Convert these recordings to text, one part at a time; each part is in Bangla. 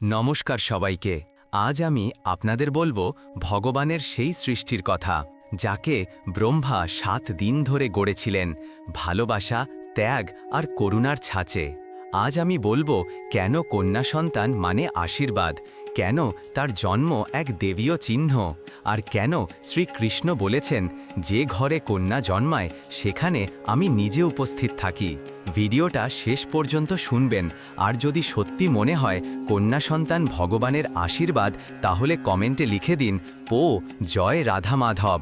নমস্কার সবাইকে। আজ আমি আপনাদের বলব ভগবানের সেই সৃষ্টির কথা, যাকে ব্রহ্মা সাত দিন ধরে গড়েছিলেন, ভালোবাসা, ত্যাগ আর করুণার ছাঁচে। আজ আমি বলব কেন কন্যা সন্তান মানে আশীর্বাদ কেন তার জন্ম এক দেবীয় চিহ্ন? আর কেন শ্রীকৃষ্ণ বলেছেন, যে ঘরে কন্যা জন্মায়, সেখানে আমি নিজে উপস্থিত থাকি ভিডিওটা শেষ পর্যন্ত শুনবেন। আর যদি সত্যি মনে হয় কন্যা সন্তান ভগবানের আশীর্বাদ, তাহলে কমেন্টে লিখে দিন, পো, জয় রাধা মাধব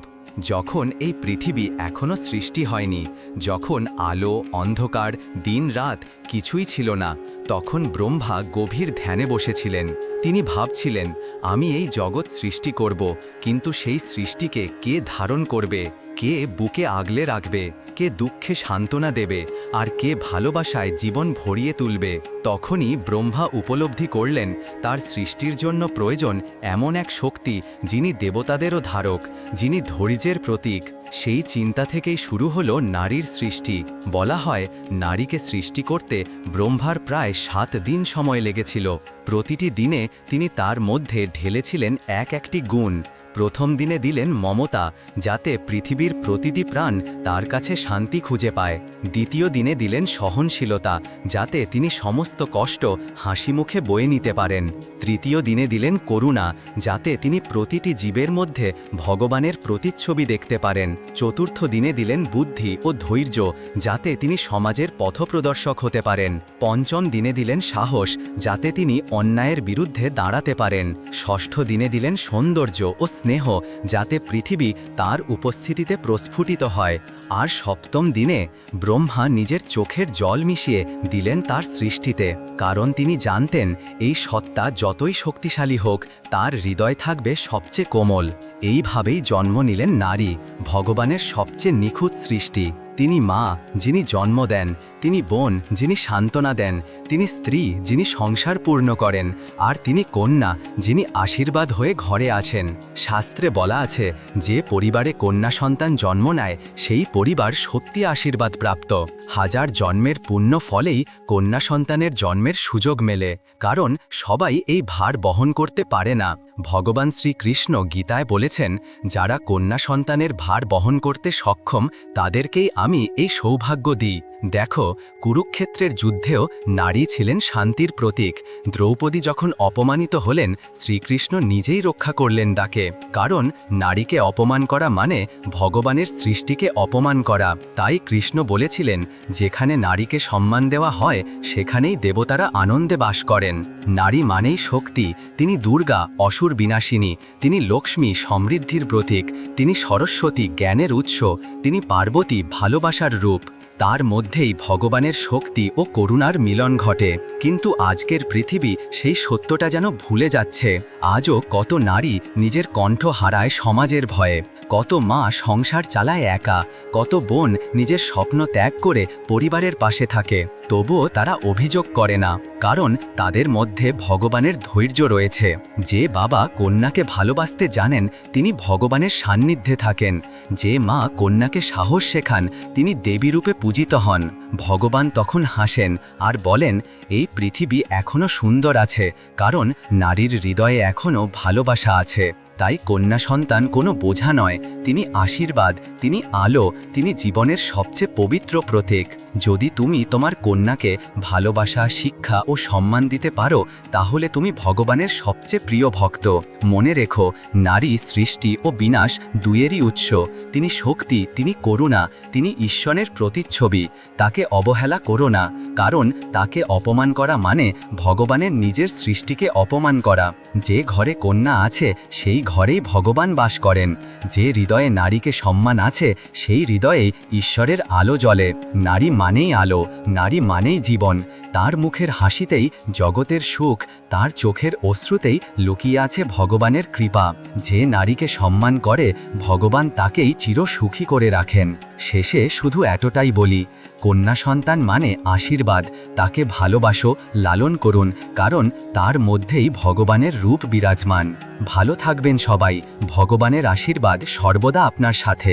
যখন এই পৃথিবী এখনও সৃষ্টি হয়নি, যখন আলো, অন্ধকার দিন রাত কিছুই ছিল না, তখন ব্রহ্মা গভীর ধ্যানে বসেছিলেন। তিনি ভাবছিলেন আমি এই জগৎ সৃষ্টি করব কিন্তু সেই সৃষ্টিকে কে ধারণ করবে? কে বুকে আগলে রাখবে, কে দুঃখে সান্ত্বনা দেবে, আর কে ভালোবাসায় জীবন ভরিয়ে তুলবে, তখনই ব্রহ্মা উপলব্ধি করলেন তার সৃষ্টির জন্য প্রয়োজন এমন এক শক্তি যিনি দেবতাদেরও ধারক, যিনি ধৈর্যের প্রতীক। সেই চিন্তা থেকেই শুরু হল নারীর সৃষ্টি। বলা হয়, নারীকে সৃষ্টি করতে ব্রহ্মার প্রায় সাত দিন সময় লেগেছিল। প্রতিটি দিনে তিনি তার মধ্যে ঢেলেছিলেন এক একটি গুণ। প্রথম দিনে দিলেন মমতা, যাতে পৃথিবীর প্রতিটি প্রাণ তার কাছে শান্তি খুঁজে পায়। দ্বিতীয় দিনে দিলেন সহনশীলতা, যাতে তিনি সমস্ত কষ্ট হাসি মুখে বয়ে নিতে পারেন। তৃতীয় দিনে দিলেন করুণা, যাতে তিনি প্রতিটি জীবের মধ্যে ভগবানের প্রতিচ্ছবি দেখতে পারেন। চতুর্থ দিনে দিলেন বুদ্ধি ও ধৈর্য, যাতে তিনি সমাজের পথপ্রদর্শক হতে পারেন। পঞ্চম দিনে দিলেন সাহস, যাতে তিনি অন্যায়ের বিরুদ্ধে দাঁড়াতে পারেন। ষষ্ঠ দিনে দিলেন সৌন্দর্য ও স্নেহ যাতে পৃথিবী তার উপস্থিতিতে প্রস্ফুটিত হয়। আর সপ্তম দিনে ব্রহ্মা নিজের চোখের জল মিশিয়ে দিলেন তার সৃষ্টিতে, কারণ তিনি জানতেন এই সত্তা যতই শক্তিশালী হোক, তার হৃদয় থাকবে সবচেয়ে কোমল। এইভাবেই জন্ম নিলেন নারী, ভগবানের সবচেয়ে নিখুঁত সৃষ্টি। তিনি মা, যিনি জন্ম দেন তিনি বোন, যিনি সান্ত্বনা দেন, তিনি স্ত্রী, যিনি সংসার পূর্ণ করেন, আর তিনি কন্যা, যিনি আশীর্বাদ হয়ে ঘরে আছেন। শাস্ত্রে বলা আছে, যে পরিবারে কন্যা সন্তান জন্ম নেয়, সেই পরিবার সত্যি আশীর্বাদ প্রাপ্ত। হাজার জন্মের পুণ্য ফলেই কন্যা সন্তানের জন্মের সুযোগ মেলে, কারণ সবাই এই ভার বহন করতে পারে না। ভগবান শ্রীকৃষ্ণ গীতায় বলেছেন, যারা কন্যা সন্তানের ভার বহন করতে সক্ষম, তাদেরকেই আমি এই সৌভাগ্য দিই। দেখো কুরুক্ষেত্রের যুদ্ধেও নারী ছিলেন শান্তির প্রতীক। দ্রৌপদী যখন অপমানিত হলেন, শ্রীকৃষ্ণ নিজেই রক্ষা করলেন তাকে। কারণ, নারীকে অপমান করা মানে ভগবানের সৃষ্টিকে অপমান করা। তাই কৃষ্ণ বলেছিলেন, যেখানে নারীকে সম্মান দেওয়া হয়, সেখানেই দেবতারা আনন্দে বাস করেন। নারী মানেই শক্তি। তিনি দুর্গা, অসুর বিনাশিনী। তিনি লক্ষ্মী, সমৃদ্ধির প্রতীক। তিনি সরস্বতী, জ্ঞানের উৎস। তিনি পার্বতী, ভালোবাসার রূপ। তার মধ্যেই ভগবানের শক্তি ও করুণার মিলন ঘটে। কিন্তু আজকের পৃথিবী সেই সত্যটা যেন ভুলে যাচ্ছে। আজও কত নারী নিজের কণ্ঠ হারায় সমাজের ভয়ে। কত মা সংসার চালায় একা, কত বোন নিজের স্বপ্ন ত্যাগ করে পরিবারের পাশে থাকে, তবুও তারা অভিযোগ করে না, কারণ তাদের মধ্যে ভগবানের ধৈর্য রয়েছে। যে বাবা কন্যাকে ভালোবাসতে জানেন, তিনি ভগবানের সান্নিধ্যে থাকেন। যে মা কন্যাকে সাহস শেখান, তিনি দেবীরূপে পূজিত হন। ভগবান তখন হাসেন আর বলেন, এই পৃথিবী এখনও সুন্দর আছে, কারণ নারীর হৃদয়ে এখনও ভালোবাসা আছে। তাই কন্যা সন্তান কোনো বোঝা নয়। তিনি আশীর্বাদ, তিনি আলো, তিনি জীবনের সবচেয়ে পবিত্র প্রতীক। যদি তুমি তোমার কন্যাকে ভালোবাসা, শিক্ষা ও সম্মান দিতে পারো, তাহলে তুমি ভগবানের সবচেয়ে প্রিয় ভক্ত। মনে রেখো, নারী সৃষ্টি ও বিনাশ দুয়েরই উৎস। তিনি শক্তি, তিনি করুণা, তিনি ঈশ্বরের প্রতিচ্ছবি। তাকে অবহেলা করো না, কারণ তাকে অপমান করা মানে ভগবানের নিজের সৃষ্টিকে অপমান করা। যে ঘরে কন্যা আছে, সেই ঘরেই ভগবান বাস করেন। যে হৃদয়ে নারীকে সম্মান আছে, সেই হৃদয়েই ঈশ্বরের আলো জ্বলে। নারী মানেই আলো, নারী মানেই জীবন। তার মুখের হাসিতেই জগতের সুখ, তার চোখের অশ্রুতেই লুকিয়ে আছে ভগবানের কৃপা। যে নারীকে সম্মান করে, ভগবান তাকেই চির সুখী করে রাখেন। শেষে শুধু এতটাই বলি, কন্যা সন্তান মানে আশীর্বাদ, তাকে ভালোবাসো, লালন করুন, কারণ তার মধ্যেই ভগবানের রূপ বিরাজমান। ভালো থাকবেন সবাই, ভগবানের আশীর্বাদ সর্বদা আপনার সাথে।